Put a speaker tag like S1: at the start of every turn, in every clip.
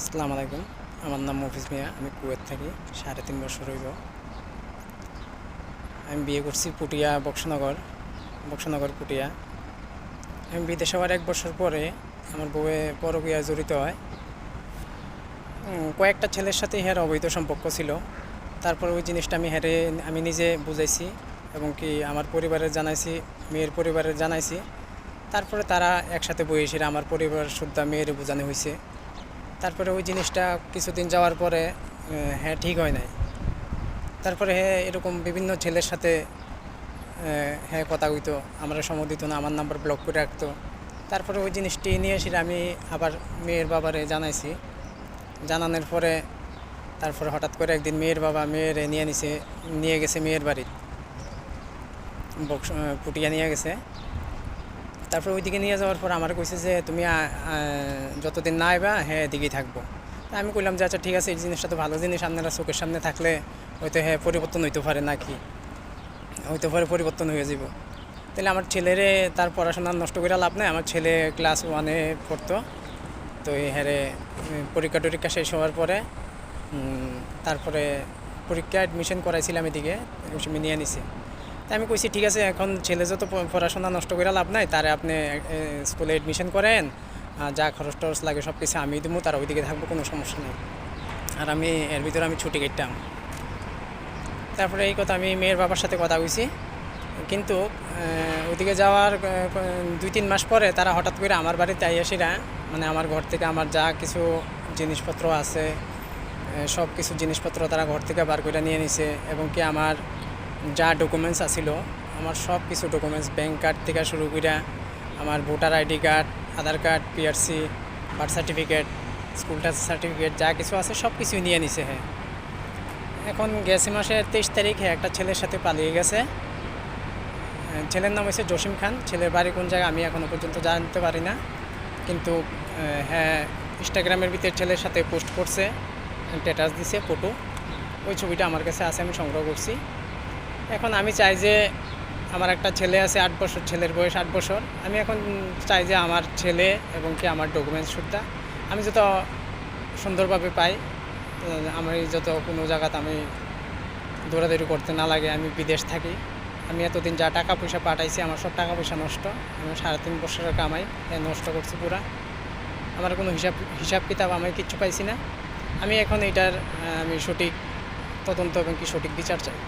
S1: আসসালামু আলাইকুম। আমার নাম মফিজ মিয়া, আমি কুয়েত থাকি, সাড়ে তিন বছর হইব। আমি বিয়ে করছি পুটিয়া বক্সনগর বক্সনগর পুটিয়া। আমি বিদেশে হওয়ার এক বছর পরে আমার বউয়ে পরকীয়া জড়িত হয়। কয়েকটা ছেলের সাথে হের অবৈধ সম্পর্ক ছিল। তারপরে ওই জিনিসটা আমি হেরে, আমি নিজে বুঝাইছি এবং কি আমার পরিবারের জানাইছি, মেয়ের পরিবারের জানাইছি। তারপরে তারা একসাথে বই এসে আমার পরিবার শুদ্ধা মেয়ের বোঝানো হয়েছে তারপরে ওই জিনিসটা কিছুদিন যাওয়ার পরে হ্যাঁ ঠিক হয় নাই। তারপরে হ্যাঁ এরকম বিভিন্ন ছেলের সাথে হ্যাঁ কথা হইতো। আমরা সময় দিত না, আমার নাম্বার ব্লক করে রাখতো। তারপরে ওই জিনিসটি নিয়ে এসে আমি আবার মেয়ের বাবারে জানাইছি। জানানোর পরে তারপরে হঠাৎ করে একদিন মেয়ের বাবা মেয়ের নিয়ে নিছে, নিয়ে গেছে মেয়ের বাড়ি। বক্স পুটিয়া নিয়ে গেছে। তারপর ওইদিকে নিয়ে যাওয়ার পর আমার কইছে যে, তুমি যতদিন না আইবা হ্যাঁ এদিকেই থাকব। তা আমি কইলাম যে আচ্ছা ঠিক আছে, এই জিনিসটা তো ভালো জিনিস। আপনারা চোখের সামনে থাকলে হয়তো হ্যাঁ পরিবর্তন হইতে পারে নাকি? হইতে পারে পরিবর্তন হয়ে যাব তাহলে আমার ছেলেরে তার পড়াশোনা নষ্ট করে লাভ নাই। আমার ছেলে ক্লাস ওয়ানে পড়তো। তো এই হ্যারে পরীক্ষা টরীক্ষা শেষ হওয়ার পরে তারপরে পরীক্ষা অ্যাডমিশন করাইছিলাম এদিকে নিয়ে নিছি। তা আমি কইছি, ঠিক আছে, এখন ছেলে যত পড়াশোনা নষ্ট করে লাভ নাই, তারে আপনি স্কুলে এডমিশন করেন যা খরচ টরচ লাগে সব কিছু আমি দেবো তার ওইদিকে থাকব, কোনো সমস্যা নেই। আর আমি, এর ভিতরে আমি ছুটি কেটতাম। তারপরে এই কথা আমি মেয়ের বাবার সাথে কথা কইছি। কিন্তু ওইদিকে যাওয়ার দুই তিন মাস পরে তারা হঠাৎ করে আমার বাড়িতে আইয়াসিরা মানে আমার ঘর থেকে আমার যা কিছু জিনিসপত্র আছে সব কিছু জিনিসপত্র তারা ঘর থেকে বার করে নিয়ে নিছে, এবং কি আমার যা ডকুমেন্টস আছিল আমার সব কিছু ডকুমেন্টস ব্যাংক কার্ড থেকে শুরু করে আমার voter ID card Aadhaar card PRC birth certificate স্কুলটার certificate যা কিছু আছে সব কিছুই নিয়ে নিছে হ্যাঁ এখন গেছে মাসের তেইশ তারিখে একটা ছেলের সাথে পালিয়ে গেছে। ছেলের নাম হয়েছে জসিম খান। ছেলের বাড়ি কোন জায়গায় আমি এখনও পর্যন্ত জানতে পারি না। কিন্তু হ্যাঁ ইনস্টাগ্রামের ভিতরে ছেলের সাথে পোস্ট করছে স্ট্যাটাস দিছে ফটো ওই ছবিটা আমার কাছে আছে, আমি সংগ্রহ করছি। এখন আমি চাই যে আমার একটা ছেলে আছে, আট বছর, ছেলের বয়স আট বছর। আমি এখন চাই যে আমার ছেলে এবং কি আমার ডকুমেন্টস সুদ্ধা আমি যত সুন্দরভাবে পাই আমি যত কোনো জায়গাতে আমি দৌড়াদৌড়ি করতে না লাগে, আমি বিদেশ থাকি। আমি এতদিন যা টাকা পয়সা পাঠাইছি, আমার সব টাকা পয়সা নষ্ট। আমি সাড়ে তিন বছরের কামাই নষ্ট করছি পুরা। আমার কোনো হিসাব হিসাব কিতাব আমি কিচ্ছু পাইছি না। আমি এখন এটার আমি সঠিক তদন্ত এবং কি সঠিক বিচার চাই।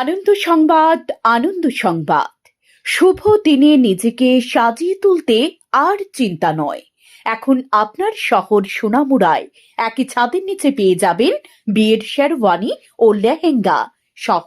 S2: আনন্দ সংবাদ আনন্দ সংবাদ। শুভ দিনে নিজেকে সাজিয়ে তুলতে আর চিন্তা নয়। এখন আপনার শহর সোনামুড়ায়। একই ছাদের নিচে পেয়ে যাবেন বিয়ের শেরওয়ানি ও লেহেঙ্গা। সহ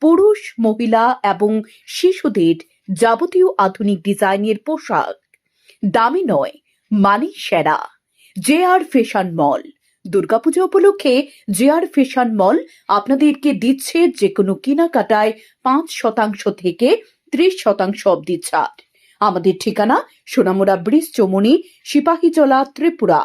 S2: পুরুষ, মহিলা এবং শিশুদের যাবতীয় আধুনিক ডিজাইনের পোশাক। দামি নয় মানে সেরা। J R fashion mall. Durga Puja উপলক্ষে জে আর ফ্যাশন মল আপনাদেরকে দিচ্ছে যে কোনো কেনাকাটায় পাঁচ শতাংশ থেকে ত্রিশ শতাংশ অব্দি ছাড়। আমাদের ঠিকানা সোনামুড়া ব্রিজ চমনি, সিপাহীজলা, ত্রিপুরা।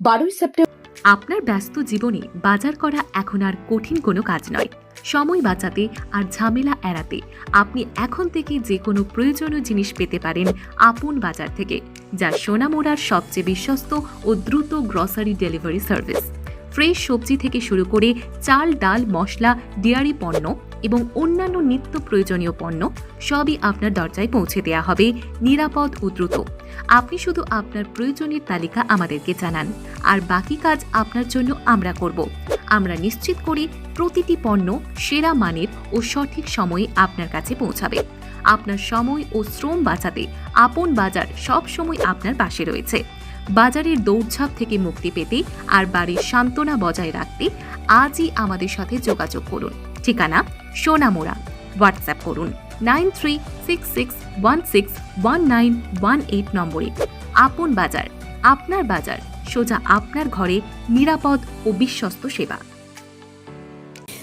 S2: বারোই সেপ্টেম্বর
S3: আপনার ব্যস্ত জীবনে বাজার করা এখন আর কঠিন কোনো কাজ নয়। সময় বাঁচাতে আর ঝামেলা এড়াতে আপনি এখন থেকে যে কোনো প্রয়োজনীয় জিনিস পেতে পারেন আপন বাজার থেকে। যা সোনামোড়ার সবচেয়ে বিশ্বস্ত ও দ্রুত গ্রসারি ডেলিভারি সার্ভিস। ফ্রেশ সবজি থেকে শুরু করে চাল, ডাল, মশলা, ডেয়ারি পণ্য এবং অন্যান্য নিত্য প্রয়োজনীয় পণ্য সবই আপনার দরজায় পৌঁছে দেওয়া হবে নিরাপদ ও দ্রুত। আপনি শুধু আপনার প্রয়োজনের তালিকা আমাদেরকে জানান, আর বাকি কাজ আপনার জন্য আমরা করব। আমরা নিশ্চিত করি প্রতিটি পণ্য সেরা মানের ও সঠিক সময়ে আপনার কাছে পৌঁছাবে। আপনার সময় ও শ্রম বাঁচাতে আপন বাজার সব সময় আপনার পাশে রয়েছে। বাজারের দৌড়ঝাঁপ থেকে মুক্তি পেতে আর বাড়ির সান্ত্বনা বজায় রাখতে আজই আমাদের সাথে যোগাযোগ করুন। ঠিকানা সোনামোড়া। হোয়াটসঅ্যাপ করুন nine three, six six, one six, one nine, one eight নম্বরে। আপন বাজার, আপনার বাজার, সোজা আপনার ঘরে নিরাপদ ও বিশ্বস্ত সেবা।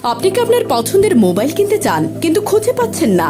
S4: আপনি কি আপনার পছন্দের মোবাইল কিনতে চান, কিন্তু খুঁজে পাচ্ছেন না?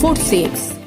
S4: Four six